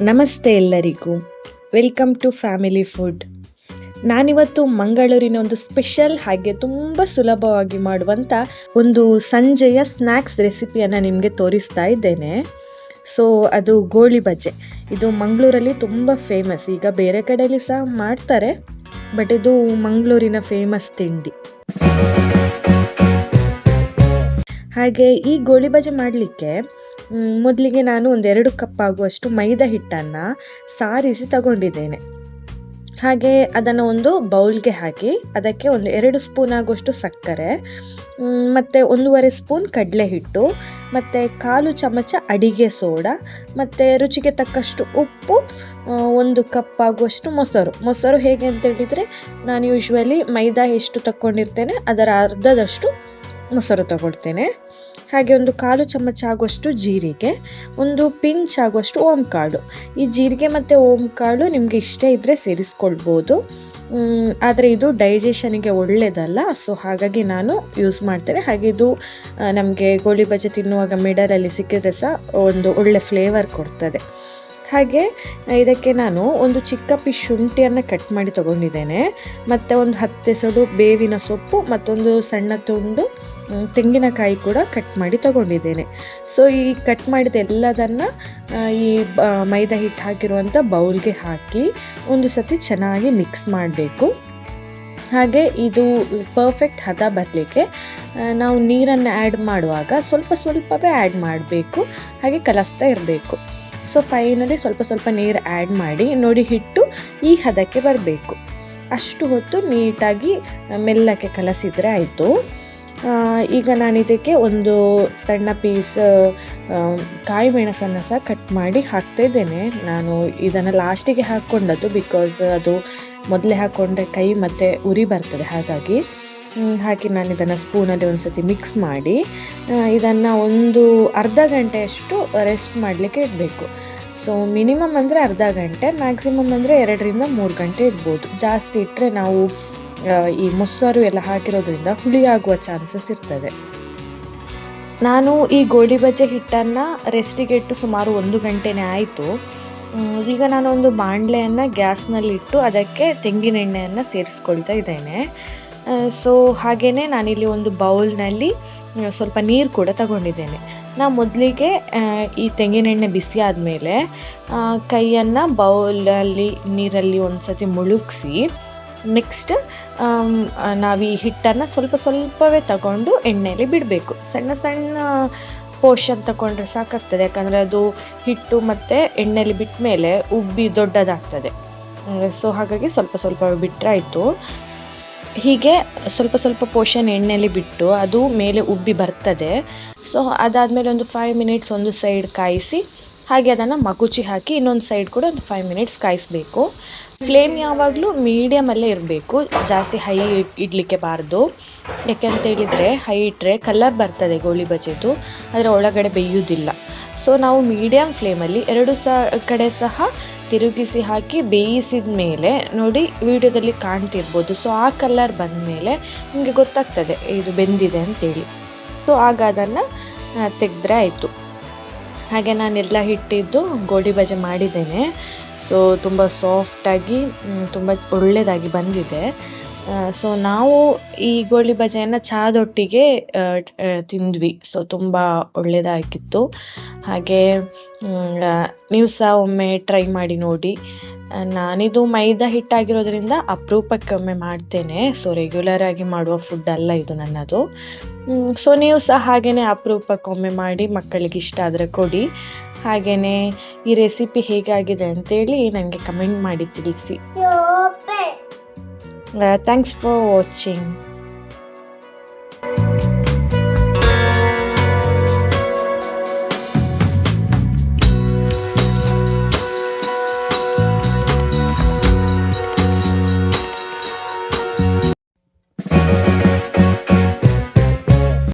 ನಮಸ್ತೆ ಎಲ್ಲರಿಗೂ. Welcome to family food ನಾನಿವತ್ತು ಮಂಗಳೂರಿನ ಒಂದು ಸ್ಪೆಷಲ್ ಹಾಗೆ ತುಂಬ ಸುಲಭವಾಗಿ ಮಾಡುವಂಥ ಒಂದು ಸಂಜೆಯ ಸ್ನ್ಯಾಕ್ಸ್ ರೆಸಿಪಿಯನ್ನು ನಿಮಗೆ ತೋರಿಸ್ತಾ ಇದ್ದೇನೆ. ಸೊ ಅದು ಗೋಳಿ ಬಜೆ ಇದು ಮಂಗಳೂರಲ್ಲಿ ತುಂಬ ಫೇಮಸ್ ಈಗ ಬೇರೆ ಕಡೆಯಲ್ಲಿ ಸಹ ಮಾಡ್ತಾರೆ ಬಟ್ ಇದು ಮಂಗಳೂರಿನ ಫೇಮಸ್ ತಿಂಡಿ. ಹಾಗೆ ಈ ಗೋಳಿ ಬಜೆ ಮಾಡಲಿಕ್ಕೆ ಮೊದಲಿಗೆ ನಾನು ಒಂದೆರಡು ಕಪ್ ಆಗುವಷ್ಟು ಮೈದಾ ಹಿಟ್ಟನ್ನು ಸಾರಿಸಿ ತಗೊಂಡಿದ್ದೇನೆ. ಹಾಗೆ ಅದನ್ನು ಒಂದು ಬೌಲ್ಗೆ ಹಾಕಿ, ಅದಕ್ಕೆ ಒಂದು ಎರಡು ಸ್ಪೂನ್ ಆಗುವಷ್ಟು ಸಕ್ಕರೆ ಮತ್ತು ಒಂದೂವರೆ ಸ್ಪೂನ್ ಕಡಲೆ ಹಿಟ್ಟು, ಮತ್ತು ಕಾಲು ಚಮಚ ಅಡಿಗೆ ಸೋಡಾ, ಮತ್ತು ರುಚಿಗೆ ತಕ್ಕಷ್ಟು ಉಪ್ಪು ಒಂದು ಕಪ್ ಆಗುವಷ್ಟು ಮೊಸರು. ಮೊಸರು ಹೇಗೆ ಅಂತ ಹೇಳಿದರೆ, ನಾನು ಯೂಶ್ವಲಿ ಮೈದಾ ಎಷ್ಟು ತಗೊಂಡಿರ್ತೇನೆ ಅದರ ಅರ್ಧದಷ್ಟು ಮೊಸರು ತಗೊಳ್ತೇನೆ. ಹಾಗೆ ಒಂದು ಕಾಲು ಚಮಚ ಆಗುವಷ್ಟು ಜೀರಿಗೆ, ಒಂದು ಪಿಂಚ್ ಆಗುವಷ್ಟು ಓಂ ಕಾಳು ಈ ಜೀರಿಗೆ ಮತ್ತು ಓಂ ಕಾಳು ನಿಮಗೆ ಇಷ್ಟ ಇದ್ದರೆ ಸೇರಿಸ್ಕೊಳ್ಬೋದು. ಆದರೆ ಇದು ಡೈಜೆಷನಿಗೆ ಒಳ್ಳೆಯದಲ್ಲ ಸೊ ಹಾಗಾಗಿ ನಾನು ಯೂಸ್ ಮಾಡ್ತೇನೆ. ಹಾಗೆ ಇದು ನಮಗೆ ಗೋಳಿ ಬಜೆ ತಿನ್ನುವಾಗ ಮಿಡಲಲ್ಲಿ ಸಿಕ್ಕಿದ್ರೆ ಸಹ ಒಂದು ಒಳ್ಳೆ ಫ್ಲೇವರ್ ಕೊಡ್ತದೆ. ಹಾಗೆ, ಇದಕ್ಕೆ ನಾನು ಒಂದು ಚಿಕ್ಕ ಪೀಸ್ ಶುಂಠಿಯನ್ನು ಕಟ್ ಮಾಡಿ ತೊಗೊಂಡಿದ್ದೇನೆ. ಮತ್ತು ಒಂದು ಹತ್ತೆಸಡು ಬೇವಿನ ಸೊಪ್ಪು, ಮತ್ತೊಂದು ಸಣ್ಣ ತುಂಡು ತೆಂಗಿನಕಾಯಿ ಕೂಡ ಕಟ್ ಮಾಡಿ ತಗೊಂಡಿದ್ದೇನೆ. ಸೊ ಈ ಕಟ್ ಮಾಡಿದ ಎಲ್ಲದನ್ನು ಈ ಮೈದಾ ಹಿಟ್ಟು ಹಾಕಿರುವಂಥ ಬೌಲ್ಗೆ ಹಾಕಿ ಒಂದು ಸತಿ ಚೆನ್ನಾಗಿ ಮಿಕ್ಸ್ ಮಾಡಬೇಕು. ಹಾಗೆ ಇದು ಪರ್ಫೆಕ್ಟ್ ಹದ ಬರಲಿಕ್ಕೆ ನಾವು ನೀರನ್ನು ಆ್ಯಡ್ ಮಾಡುವಾಗ ಸ್ವಲ್ಪ ಸ್ವಲ್ಪವೇ ಆ್ಯಡ್ ಮಾಡಬೇಕು. ಹಾಗೆ ಕಲಿಸ್ತಾ ಇರಬೇಕು. ಸೊ ಫೈನಲಿ ಸ್ವಲ್ಪ ಸ್ವಲ್ಪ ನೀರು ಆ್ಯಡ್ ಮಾಡಿ ನೋಡಿ ಹಿಟ್ಟು ಈ ಹದಕ್ಕೆ ಬರಬೇಕು. ಅಷ್ಟು ಹೊತ್ತು ನೀಟಾಗಿ ಮೆಲ್ಲಕ್ಕೆ ಕಲಸಿದರೆ ಆಯಿತು. ಈಗ ನಾನು ಇದಕ್ಕೆ ಒಂದು ಸಣ್ಣ ಪೀಸ್ ಕಾಯಿ ಮೆಣಸನ್ನು ಸಹ ಕಟ್ ಮಾಡಿ ಹಾಕ್ತಾ ಇದ್ದೇನೆ. ನಾನು ಇದನ್ನು ಲಾಸ್ಟಿಗೆ ಹಾಕ್ಕೊಂಡದ್ದು ಬಿಕಾಸ್ ಅದು ಮೊದಲೇ ಹಾಕ್ಕೊಂಡ್ರೆ ಕೈ ಮತ್ತು ಉರಿ ಬರ್ತದೆ ಹಾಗಾಗಿ. ಹಾಕಿ ನಾನು ಇದನ್ನು ಸ್ಪೂನಲ್ಲಿ ಒಂದು ಸತಿ ಮಿಕ್ಸ್ ಮಾಡಿ ಇದನ್ನು ಒಂದು ಅರ್ಧ ಗಂಟೆಯಷ್ಟು ರೆಸ್ಟ್ ಮಾಡಲಿಕ್ಕೆ ಇಡಬೇಕು. ಸೊ ಮಿನಿಮಮ್ ಅಂದರೆ ಅರ್ಧ ಗಂಟೆ ಮ್ಯಾಕ್ಸಿಮಮ್ ಅಂದರೆ ಎರಡರಿಂದ ಮೂರು ಗಂಟೆ ಇರ್ಬೋದು ಜಾಸ್ತಿ ಇಟ್ಟರೆ ನಾವು ಈ ಮೊಸರು ಎಲ್ಲ ಹಾಕಿರೋದ್ರಿಂದ ಹುಳಿ ಆಗುವ ಚಾನ್ಸಸ್ ಇರ್ತದೆ. ನಾನು ಈ ಗೋಳಿ ಬಜೆ ಹಿಟ್ಟನ್ನು ರೆಸ್ಟಿಗೆ ಇಟ್ಟು ಸುಮಾರು ಒಂದು ಗಂಟೆನೇ ಆಯಿತು. ಈಗ ನಾನು ಒಂದು ಬಾಣಲೆಯನ್ನು ಗ್ಯಾಸ್ನಲ್ಲಿಟ್ಟು ಅದಕ್ಕೆ ತೆಂಗಿನ ಎಣ್ಣೆಯನ್ನು ಸೇರಿಸ್ಕೊಳ್ತಾ ಇದ್ದೇನೆ. ಸೊ ಹಾಗೇ ನಾನಿಲ್ಲಿ ಒಂದು ಬೌಲ್ನಲ್ಲಿ ಸ್ವಲ್ಪ ನೀರು ಕೂಡ ತಗೊಂಡಿದ್ದೇನೆ. ನಾ ಮೊದಲಿಗೆ ಈ ತೆಂಗಿನೆಣ್ಣೆ ಬಿಸಿ ಆದಮೇಲೆ ಕೈಯನ್ನು ಬೌಲಲ್ಲಿ ನೀರಲ್ಲಿ ಒಂದು ಸತಿ ಮುಳುಗಿಸಿ ನೆಕ್ಸ್ಟ್ ನಾವು ಈ ಹಿಟ್ಟನ್ನು ಸ್ವಲ್ಪ ಸ್ವಲ್ಪವೇ ತಗೊಂಡು ಎಣ್ಣೆಯಲ್ಲಿ ಬಿಡಬೇಕು. ಸಣ್ಣ ಸಣ್ಣ ಪೋರ್ಷನ್ ತಗೊಂಡ್ರೆ ಸಾಕಾಗ್ತದೆ. ಯಾಕಂದರೆ ಅದು ಹಿಟ್ಟು ಮತ್ತು ಎಣ್ಣೆಯಲ್ಲಿ ಬಿಟ್ಟ ಮೇಲೆ ಉಬ್ಬಿ ದೊಡ್ಡದಾಗ್ತದೆ. ಸೊ ಹಾಗಾಗಿ ಸ್ವಲ್ಪ ಸ್ವಲ್ಪ ಬಿಟ್ಟರೆ ಆಯಿತು. ಹೀಗೆ ಸ್ವಲ್ಪ ಸ್ವಲ್ಪ ಪೋರ್ಷನ್ ಎಣ್ಣೆಯಲ್ಲಿ ಬಿಟ್ಟು ಅದು ಮೇಲೆ ಉಬ್ಬಿ ಬರ್ತದೆ. ಸೊ ಅದಾದಮೇಲೆ ಒಂದು ಫೈವ್ ಮಿನಿಟ್ಸ್ ಒಂದು ಸೈಡ್ ಕಾಯಿಸಿ, ಹಾಗೆ ಅದನ್ನು ಮಗುಚಿ ಹಾಕಿ ಇನ್ನೊಂದು ಸೈಡ್ ಕೂಡ ಒಂದು ಫೈವ್ ಮಿನಿಟ್ಸ್ ಕಾಯಿಸಬೇಕು. ಫ್ಲೇಮ್ ಯಾವಾಗಲೂ ಮೀಡಿಯಮಲ್ಲೇ ಇರಬೇಕು. ಜಾಸ್ತಿ ಹೈ ಇಡಲಿಕ್ಕೆ ಬಾರದು. ಯಾಕೆಂತ ಹೇಳಿದರೆ ಹೈ ಇಟ್ಟರೆ ಕಲರ್ ಬರ್ತದೆ ಗೋಳಿ ಬಜೆದು ಅದರ ಒಳಗಡೆ ಬೇಯುವುದಿಲ್ಲ ಸೊ ನಾವು ಮೀಡಿಯಮ್ ಫ್ಲೇಮಲ್ಲಿ ಎರಡು ಸ, ಕಡೆ ಸಹ ತಿರುಗಿಸಿ ಹಾಕಿ ಬೇಯಿಸಿದ ಮೇಲೆ ನೋಡಿ ವಿಡಿಯೋದಲ್ಲಿ ಕಾಣ್ತಿರ್ಬೋದು. ಸೊ ಆ ಕಲರ್ ಬಂದ ಮೇಲೆ ನಿಮಗೆ ಗೊತ್ತಾಗ್ತದೆ, ಇದು ಬೆಂದಿದೆ ಅಂತೇಳಿ. ಸೊ ಆಗ ಅದನ್ನು ತೆಗೆದ್ರೆ ಆಯಿತು. ಹಾಗೆ ನಾನೆಲ್ಲ ಹಿಟ್ಟಿದ್ದು ಗೋಳಿ ಬಜೆ ಮಾಡಿದ್ದೇನೆ. ಸೊ ತುಂಬ ಸಾಫ್ಟಾಗಿ ತುಂಬ ಒಳ್ಳೆಯದಾಗಿ ಬಂದಿದೆ. ಸೊ ನಾವು ಈ ಗೋಳಿ ಬಜೆಯನ್ನು ಚಹಾದೊಟ್ಟಿಗೆ ತಿಂದ್ವಿ. ಸೊ ತುಂಬ ಒಳ್ಳೆಯದಾಗಿತ್ತು ಹಾಗೆ ನೀವು ಸಹ ಒಮ್ಮೆ ಟ್ರೈ ಮಾಡಿ ನೋಡಿ. ನಾನಿದು ಮೈದಾ ಹಿಟ್ಟಾಗಿರೋದ್ರಿಂದ ಅಪರೂಪಕ್ಕೆ ಒಮ್ಮೆ ಮಾಡ್ತೇನೆ. ಸೊ ರೆಗ್ಯುಲರ್ ಆಗಿ ಮಾಡುವ ಫುಡ್ ಅಲ್ಲ ಇದು ನನ್ನದು. ಸೊ ನೀವು ಸಹ ಹಾಗೆಯೇ ಅಪರೂಪಕ್ಕೊಮ್ಮೆ ಮಾಡಿ ಮಕ್ಕಳಿಗೆ ಇಷ್ಟ ಆದರೆ ಕೊಡಿ. ಹಾಗೆಯೇ ಈ ರೆಸಿಪಿ ಹೇಗಾಗಿದೆ ಅಂತೇಳಿ ನನಗೆ ಕಮೆಂಟ್ ಮಾಡಿ ತಿಳಿಸಿ. Thanks for watching